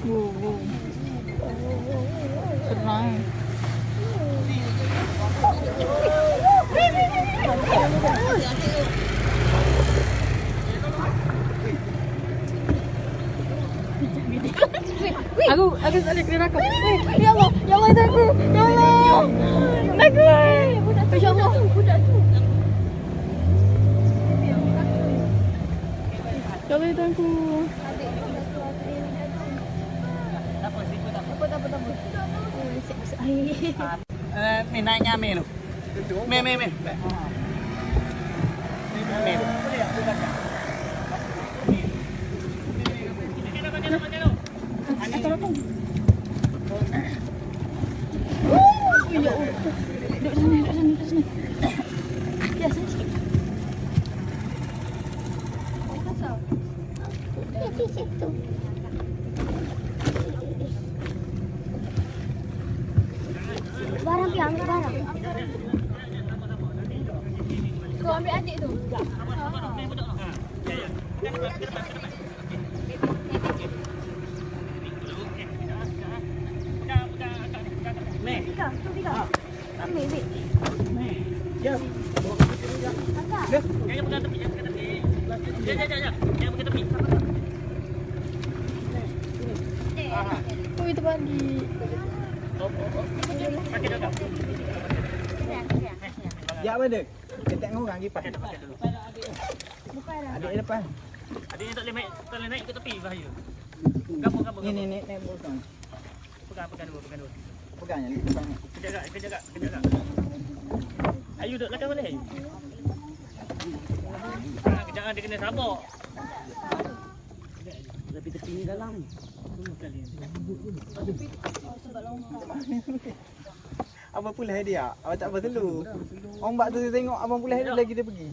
Senang. Aku aku tak boleh kena rakam. Eh, ya Allah, ya Allah aku. Ya Allah. Aku. Ya Allah. Ya Allah itu aku. Eh, ni naiknya Mei tu. Mei, Mei, Mei. Mei tu. Duduk sini, duduk sini, duduk sini. Ya, sini sikit. Barang barang. Kau ambil adik tu. Mei. Tiga, tu tiga. Ambil, ambil. Ya. Kakak. Jangan pegang tepi, jangan pegang tepi. Jangan, jangan, jangan. Jangan pegang tepi. Oh, itu pagi. Ya apa dia? Kita tengok orang kipas. Pakai dulu. Bukan. Adik depan. Adik ni tak boleh naik, tak boleh naik ke tepi bahaya. Gabung, gabung, Ni ni ni naik botol. Pegang, pegang dulu, pegang dulu. Pegangnya depan. Kejap kak, kejap kak, kejap kak. Ayu duduk belakang boleh? Ayu? Ah, kejap kan dia kena sabuk. Lebih tepi ni dalam. Abang pula dia. Awak tak apa dulu. Ombak tu tengok abang pula dia lagi dia pergi.